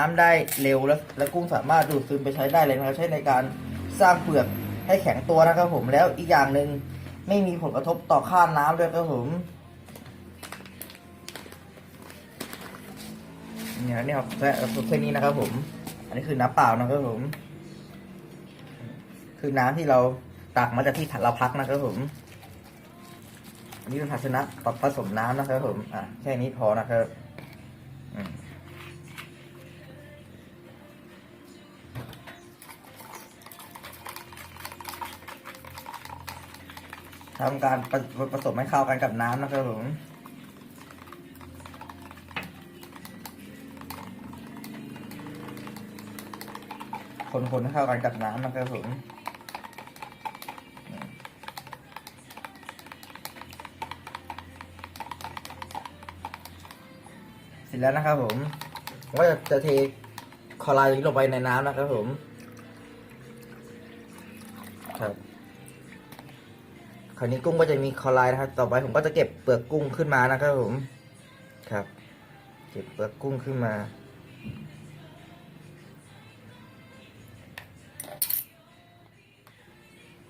น้ำได้เร็วแล้วและกุ้งสามารถดูดซึมไปใช้ได้เลยนะครับใช้ในการสร้างเปลือกให้แข็งตัวนะครับผมแล้วอีกอย่างหนึ่งไม่มีผลกระทบต่อค่าน้ำด้วยครับผมเนี่ยนี่ครับแค่แค่นี้นะครับผม อันนี้คือน้ำเปล่านะครับผม คือน้ำที่เราตักมาจากที่ถังเราพักนะครับผม อันนี้เป็นภาชนะผสมน้ำนะครับผมอะแค่นี้พอนะครับ ทำการผสมให้เข้ากันกับน้ำนะครับผมคนๆให้เข้ากันกับน้ำนะครับผมเสร็จแล้วนะครับผมก็จะจะเทคลอไรด์ลงไปในน้ำนะครับผมครับ คราวนี้กุ้งก็จะมีคลอไรด์นะครับ ต่อไปผมก็จะเก็บเปลือกกุ้งขึ้นมานะครับผม ครับ เก็บเปลือกกุ้งขึ้นมา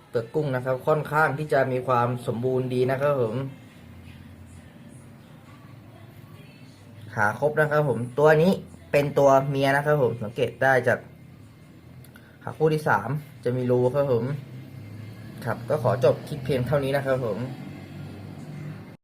เปลือกกุ้งนะครับ ค่อนข้างที่จะมีความสมบูรณ์ดีนะครับผม ขาครบนะครับผม ตัวนี้เป็นตัวเมียนะครับผม สังเกตได้จากขาคู่ที่สามจะมีรูครับผม ครับ ก็ขอจบคลิปเพียงเท่านี้นะครับผม